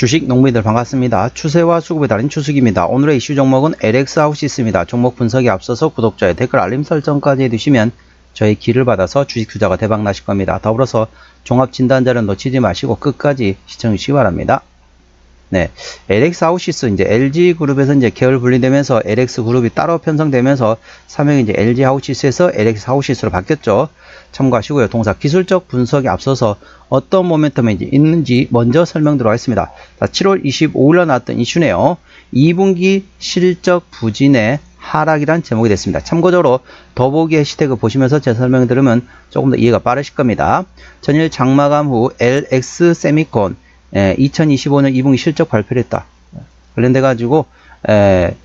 주식 농민들 반갑습니다. 추세와 수급에 달인 추석입니다. 오늘의 이슈 종목은 LX 하우시스입니다. 종목 분석에 앞서서 구독자의 댓글 알림 설정까지 해두시면 저희 길을 받아서 주식 투자가 대박 나실 겁니다. 더불어서 종합 진단자를 놓치지 마시고 끝까지 시청해 주시기 바랍니다. 네, LX 하우시스 이제 LG 그룹에서 이제 계열 분리되면서 LX 그룹이 따로 편성되면서 사명이 이제 LG 하우시스에서 LX 하우시스로 바뀌었죠. 참고하시고요. 동사 기술적 분석에 앞서서 어떤 모멘텀이 있는지 먼저 설명드리도록 하겠습니다. 자, 7월 25일에 나왔던 이슈네요. 2분기 실적 부진의 하락이란 제목이 됐습니다. 참고적으로 더보기 해시태그 보시면서 제 설명 들으면 조금 더 이해가 빠르실 겁니다. 전일 장마감 후 LX 세미콘 2025년 2분기 실적 발표를 했다. 관련돼 가지고 에,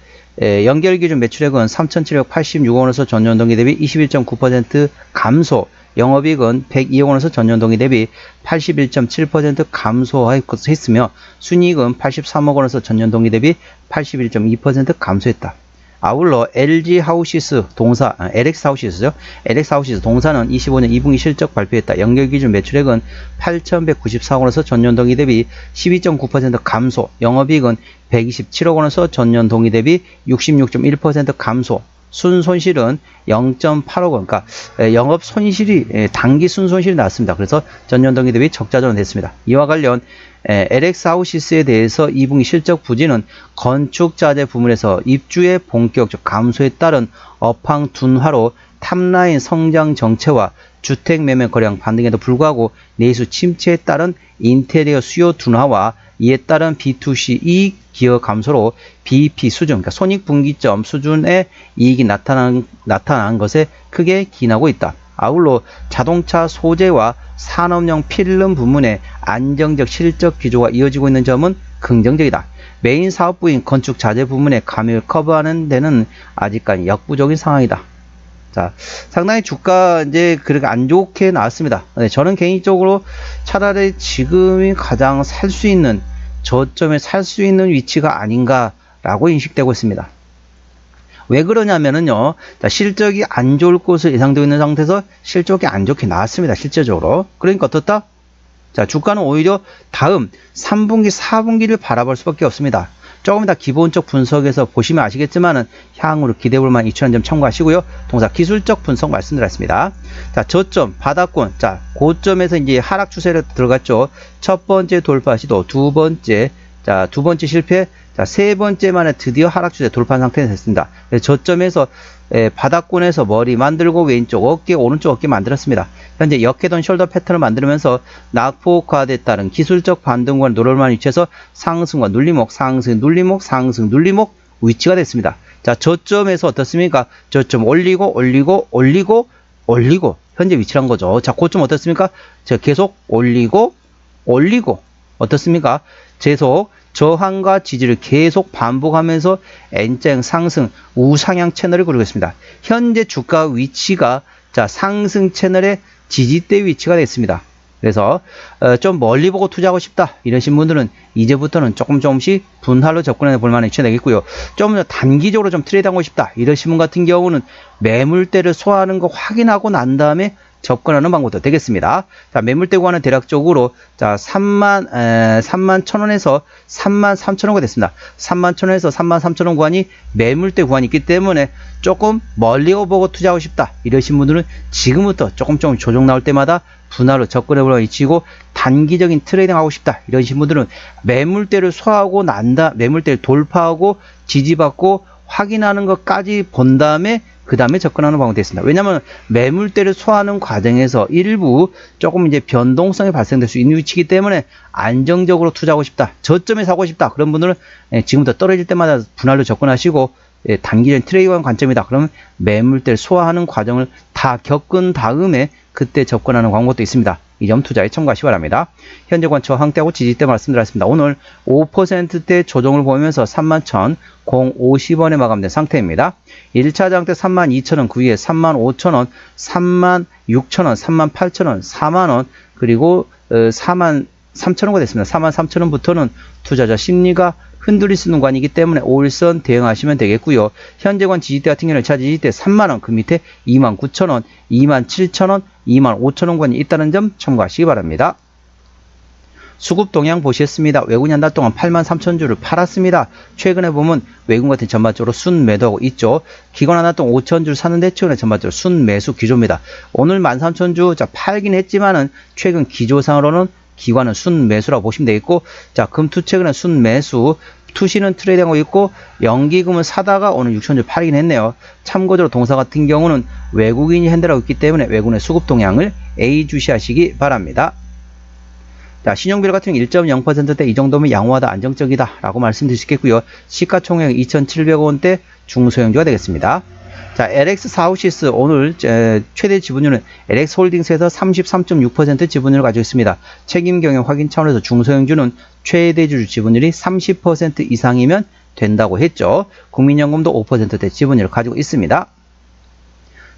에, 연결 기준 매출액은 3,786억 원에서 전년 동기 대비 21.9% 감소, 영업이익은 102억 원에서 전년 동기 대비 81.7% 감소했으며 순이익은 83억 원에서 전년 동기 대비 81.2% 감소했다. 아울러 LG 하우시스 동사, 아, LX 하우시스죠. LX 하우시스 동사는 25년 2분기 실적 발표했다. 연결 기준 매출액은 8,194억 원에서 전년 동기 대비 12.9% 감소, 영업이익은 127억 원에서 전년 동기 대비 66.1% 감소, 순손실은 0.8억 원, 그러니까 영업 손실이 단기 순손실이 났습니다. 그래서 전년 동기 대비 적자 전환됐습니다. 이와 관련 LX 하우시스에 대해서 2분기 실적 부진은 건축 자재 부문에서 입주의 본격적 감소에 따른 업황 둔화로 탑라인 성장 정체와 주택 매매 거래량 반등에도 불구하고 내수 침체에 따른 인테리어 수요 둔화와 이에 따른 B2C 이익 기여 감소로 BEP 수준, 그러니까 손익분기점 수준의 이익이 나타난, 나타난 것에 크게 기인하고 있다. 아울러 자동차 소재와 산업용 필름 부문의 안정적 실적 기조가 이어지고 있는 점은 긍정적이다. 메인 사업부인 건축 자재 부문의 감을 커버하는 데는 아직까지 역부족인 상황이다. 자, 상당히 주가 이제 그렇게 안 좋게 나왔습니다. 네, 저는 개인적으로 차라리 지금이 가장 살 수 있는 저점에 살 수 있는 위치가 아닌가라고 인식되고 있습니다. 왜 그러냐면은요, 자, 실적이 안 좋을 것을 예상되고 있는 상태에서 실적이 안 좋게 나왔습니다. 실제적으로. 그러니까 어떻다? 자, 주가는 오히려 다음 3분기, 4분기를 바라볼 수밖에 없습니다. 조금 이따 기본적 분석에서 보시면 아시겠지만은 향후로 기대볼 만한 이추한 점 참고하시고요. 동사 기술적 분석 말씀드렸습니다. 자, 저점, 바닥권. 자, 고점에서 이제 하락 추세를 들어갔죠. 첫 번째 돌파 시도, 두 번째, 자, 두 번째 실패, 자, 세 번째 만에 드디어 하락 추세 돌파 상태가 됐습니다. 저점에서 에, 바닥권에서 머리 만들고 왼쪽 어깨, 오른쪽 어깨 만들었습니다. 현재 역해던 숄더 패턴을 만들면서 낙폭화에 따른 기술적 반등과 노럴만 위치해서 상승과 눌림목, 상승, 눌림목, 상승, 눌림목 위치가 됐습니다. 자, 저점에서 어떻습니까? 저점 올리고, 올리고, 올리고, 올리고, 현재 위치란 거죠. 자, 고점 어떻습니까? 자, 계속 올리고, 올리고, 어떻습니까? 계속 저항과 지지를 계속 반복하면서 N자형 상승 우상향 채널을 그리고 있습니다. 현재 주가 위치가 자 상승 채널의 지지대 위치가 됐습니다. 그래서 어, 좀 멀리 보고 투자하고 싶다 이러신 분들은 이제부터는 조금 조금씩 분할로 접근해 볼 만한 위치가 되겠고요. 좀더 단기적으로 좀 트레이드하고 싶다 이러신 분 같은 경우는 매물대를 소화하는 거 확인하고 난 다음에 접근하는 방법도 되겠습니다. 자, 매물대 구간은 대략적으로 자, 3만 에, 3만 1,000원에서 3만 3,000원가 됐습니다. 3만 1,000원에서 3만 3,000원 구간이 매물대 구간이 있기 때문에 조금 멀리 보고 투자하고 싶다. 이러신 분들은 지금부터 조금 조금 조정 나올 때마다 분할로 접근해 보려 이치고 단기적인 트레이딩 하고 싶다. 이러신 분들은 매물대를 소화하고 난다. 매물대를 돌파하고 지지받고 확인하는 것까지 본 다음에 그 다음에 접근하는 방법이 됐습니다. 왜냐하면 매물대를 소화하는 과정에서 일부 조금 이제 변동성이 발생될 수 있는 위치이기 때문에 안정적으로 투자하고 싶다. 저점에 사고 싶다. 그런 분들은 예, 지금부터 떨어질 때마다 분할로 접근하시고 예, 단기적인 트레이드 관점이다. 그러면 매물대를 소화하는 과정을 다 겪은 다음에 그때 접근하는 방법도 있습니다. 이 점 투자에 참고하시기 바랍니다. 현재 관처 항대하고 지지대 말씀드렸습니다. 오늘 5%대 조정을 보면서 31,050원에 마감된 상태입니다. 1차 장대 32,000원, 그 위에 35,000원, 36,000원, 38,000원, 4만원, 그리고 4만 3천원가 됐습니다. 4만 3천원부터는 투자자 심리가 흔들릴 수 있는 관이기 때문에 5일선 대응하시면 되겠고요. 현재관 지지대 같은 경우는 차 지지대 3만원, 그 밑에 2만 9천원, 2만 7천원, 2만 5천원 관이 있다는 점 참고하시기 바랍니다. 수급 동향 보시겠습니다. 외국인 한 달 동안 8만 3천 주를 팔았습니다. 최근에 보면 외국인 같은 전반적으로 순 매도하고 있죠. 기관 한 달 동안 5천 주를 사는데 최근에 전반적으로 순 매수 기조입니다. 오늘 1만 3천 주 자, 팔긴 했지만은 최근 기조상으로는 기관은 순 매수라고 보시면 되겠고 자 금투 최근에 순 매수 투시는 트레이딩하고 있고 연기금은 사다가 오늘 6천주 팔긴 했네요. 참고적으로 동사 같은 경우는 외국인이 핸들하고 있기 때문에 외국인의 수급 동향을 A 주시하시기 바랍니다. 자, 신용비율 같은 경우 1.0%대 이 정도면 양호하다, 안정적이다 라고 말씀드릴 수 있겠고요. 시가총액 2,700원대 중소형주가 되겠습니다. 자, LX4호시스 오늘 에, 최대 지분율은 LX홀딩스에서 33.6% 지분율을 가지고 있습니다. 책임 경영 확인 차원에서 중소형주는 최대 주주 지분율이 30% 이상이면 된다고 했죠. 국민연금도 5%대 지분율을 가지고 있습니다.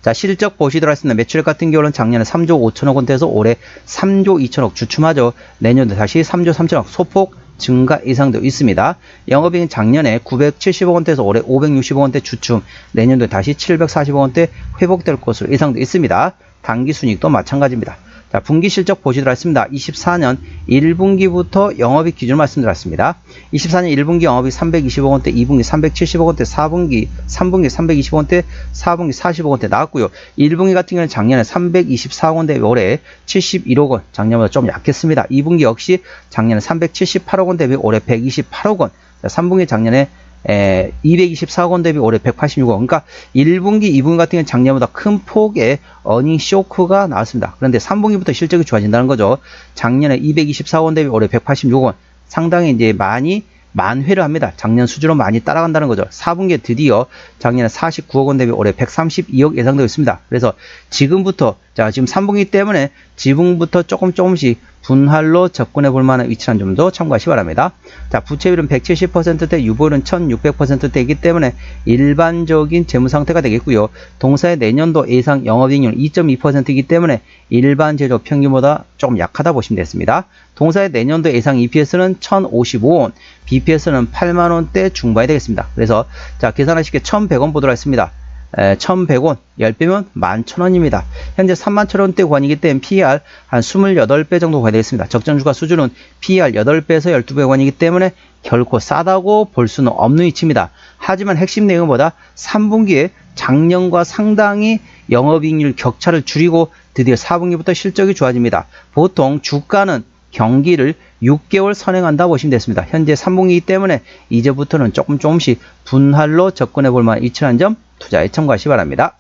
자, 실적 보시도록 하겠습니다. 매출 같은 경우는 작년에 3조 5천억 원대에서 올해 3조 2천억 주춤하죠. 내년도 다시 3조 3천억 소폭 증가 예상도 있습니다. 영업이익은 작년에 970억 원대에서 올해 560억 원대 주춤, 내년도에 다시 740억 원대 회복될 것으로 예상도 있습니다. 단기 순이익도 마찬가지입니다. 자, 분기 실적 보시도록 하겠습니다. 24년 1분기부터 영업이익 기준을 말씀드렸습니다. 24년 1분기 영업이익 320억 원대, 2분기 370억 원대, 4분기, 3분기 320억 원대, 4분기 40억 원대 나왔고요. 1분기 같은 경우는 작년에 324억 원대, 올해 71억 원, 작년보다 좀 약했습니다. 2분기 역시 작년에 378억 원 대비 올해 128억 원, 자, 3분기 작년에 에, 224억 원 대비 올해 186억 원. 그러니까 1분기, 2분기 같은 경우는 작년보다 큰 폭의 어닝 쇼크가 나왔습니다. 그런데 3분기부터 실적이 좋아진다는 거죠. 작년에 224억 원 대비 올해 186억 원. 상당히 이제 많이 만 회를 합니다. 작년 수준으로 많이 따라간다는 거죠. 4분기에 드디어 작년에 49억 원 대비 올해 132억 예상되고 있습니다. 그래서 지금부터 자 지금 3분기 때문에 지붕부터 조금 조금씩 분할로 접근해 볼 만한 위치란 점도 참고하시기 바랍니다. 자, 부채율은 170%대, 유보율은 1600%대이기 때문에 일반적인 재무 상태가 되겠고요. 동사의 내년도 예상 영업이익률 2.2%이기 때문에 일반 제조 평균보다 조금 약하다 보시면 되겠습니다. 동사의 내년도 예상 EPS는 1055원, BPS는 8만원대 중반이 되겠습니다. 그래서 자, 계산하시게 1100원 보도록 하겠습니다. 1100원, 10배면 11,000원입니다. 현재 31,000원대 구간이기 때문에 PER 한 28배 정도 가야 되겠습니다. 적정주가 수준은 PER 8배에서 12배 구간이기 때문에 결코 싸다고 볼 수는 없는 위치입니다. 하지만 핵심 내용보다 3분기에 작년과 상당히 영업이익률 격차를 줄이고 드디어 4분기부터 실적이 좋아집니다. 보통 주가는 경기를 6개월 선행한다 보시면 됐습니다. 현재 3분기이기 때문에 이제부터는 조금 조금씩 분할로 접근해 볼 만한 위치라는 점 투자에 참고하시기 바랍니다.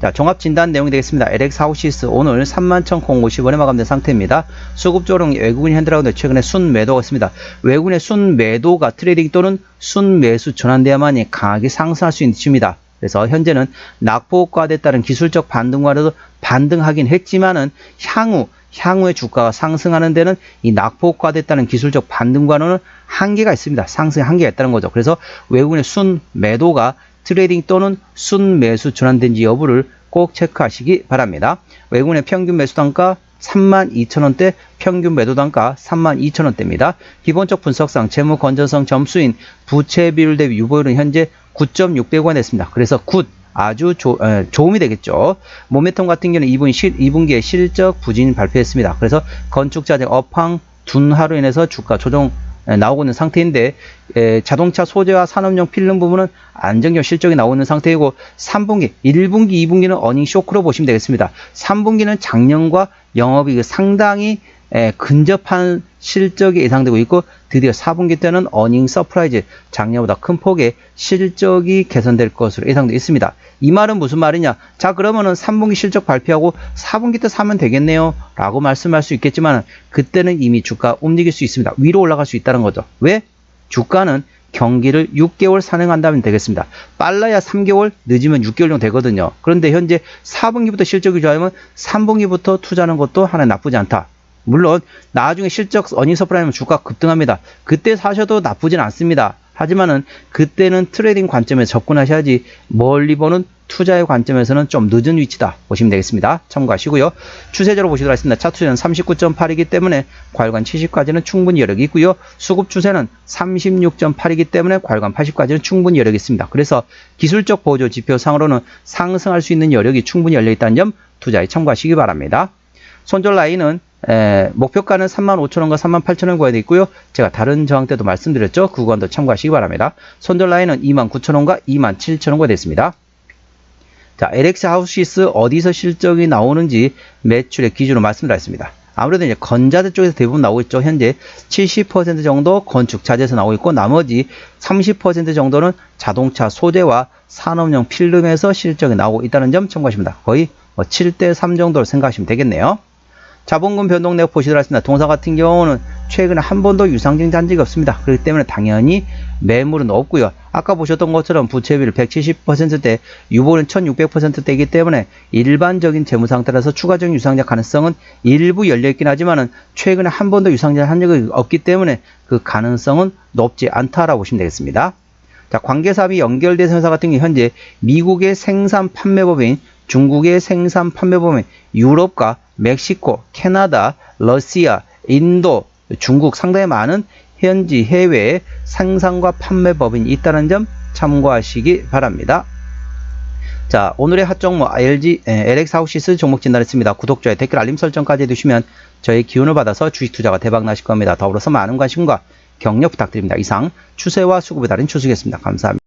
자, 종합 진단 내용이 되겠습니다. LX 하우시스 오늘 31,050원에 마감된 상태입니다. 수급 조정 외국인 핸드라운드 최근에 순 매도가 있습니다. 외국인의 순 매도가 트레이딩 또는 순 매수 전환돼야만이 강하게 상승할 수 있는 위치입니다. 그래서 현재는 낙폭과에 따른 기술적 반등과라도 반등하긴 했지만은 향후 향후의 주가가 상승하는 데는 이 낙폭과됐다는 기술적 반등과는 한계가 있습니다. 상승의 한계가 있다는 거죠. 그래서 외국인의 순 매도가 트레이딩 또는 순 매수 전환된지 여부를 꼭 체크하시기 바랍니다. 외국인의 평균 매수 단가 32,000원대, 평균 매도 단가 32,000원대입니다. 기본적 분석상 재무 건전성 점수인 부채 비율 대비 유보율은 현재 9.6배가 됐습니다. 그래서 굿 아주 조, 에, 좋음이 되겠죠. 모메텀 같은 경우는 2분 실, 2분기에 실적 부진 발표했습니다. 그래서 건축자재 업황 둔화로 인해서 주가 조정 나오고 있는 상태인데 에, 자동차 소재와 산업용 필름 부분은 안정적 실적이 나오고 있는 상태이고 3분기, 1분기, 2분기는 어닝 쇼크로 보시면 되겠습니다. 3분기는 작년과 영업이익 상당히 에, 근접한 실적이 예상되고 있고 드디어 4분기 때는 어닝 서프라이즈 작년보다 큰 폭의 실적이 개선될 것으로 예상되어 있습니다. 이 말은 무슨 말이냐? 자 그러면은 3분기 실적 발표하고 4분기 때 사면 되겠네요 라고 말씀할 수 있겠지만 그때는 이미 주가 움직일 수 있습니다. 위로 올라갈 수 있다는 거죠. 왜? 주가는 경기를 6개월 산행한다면 되겠습니다. 빨라야 3개월, 늦으면 6개월 정도 되거든요. 그런데 현재 4분기부터 실적이 좋아지면 3분기부터 투자하는 것도 하나 나쁘지 않다. 물론 나중에 실적 어닝 서프라이면 주가 급등합니다. 그때 사셔도 나쁘진 않습니다. 하지만은 그때는 트레이딩 관점에서 접근하셔야지 멀리 보는 투자의 관점에서는 좀 늦은 위치다 보시면 되겠습니다. 참고하시고요. 추세적으로 보시도록 하겠습니다. 차투는 39.8이기 때문에 과일관 70까지는 충분히 여력이 있고요. 수급 추세는 36.8이기 때문에 과일관 80까지는 충분히 여력이 있습니다. 그래서 기술적 보조 지표상으로는 상승할 수 있는 여력이 충분히 열려 있다는 점 투자에 참고하시기 바랍니다. 손절 라인은 에, 목표가는 35,000원과 38,000원 구간에 있고요. 제가 다른 저항 때도 말씀드렸죠. 그 구간도 참고하시기 바랍니다. 손절 라인은 29,000원과 27,000원 구간에 있습니다. 자, LX 하우시스 어디서 실적이 나오는지 매출의 기준으로 말씀드렸습니다. 아무래도 이제 건자재 쪽에서 대부분 나오고 있죠. 현재 70% 정도 건축 자재에서 나오고 있고 나머지 30% 정도는 자동차 소재와 산업용 필름에서 실적이 나오고 있다는 점 참고하십니다. 거의 뭐 7대 3 정도로 생각하시면 되겠네요. 자본금 변동 내역 보시도록 하겠습니다. 동사 같은 경우는 최근에 한 번도 유상증 잔지가 없습니다. 그렇기 때문에 당연히 매물은 없고요. 아까 보셨던 것처럼 부채비율 170%대, 유보는 1600%대이기 때문에 일반적인 재무 상태라서 추가적인 유상자 가능성은 일부 열려있긴 하지만은 최근에 한 번도 유상자 한 적이 없기 때문에 그 가능성은 높지 않다라고 보시면 되겠습니다. 자, 관계사업이 연결된 회사 같은 경우 현재 미국의 생산 판매법인, 중국의 생산 판매법인, 유럽과 멕시코, 캐나다, 러시아, 인도, 중국 상당히 많은 현지 해외에 생산과 판매 법인이 있다는 점 참고하시기 바랍니다. 자, 오늘의 핫 종목 LG, 에, LX 하우시스 종목 진단했습니다. 구독자의 댓글 알림 설정까지 해두시면 저희 기운을 받아서 주식 투자가 대박 나실 겁니다. 더불어서 많은 관심과 격려 부탁드립니다. 이상 추세와 수급에 달인 추수겠습니다. 감사합니다.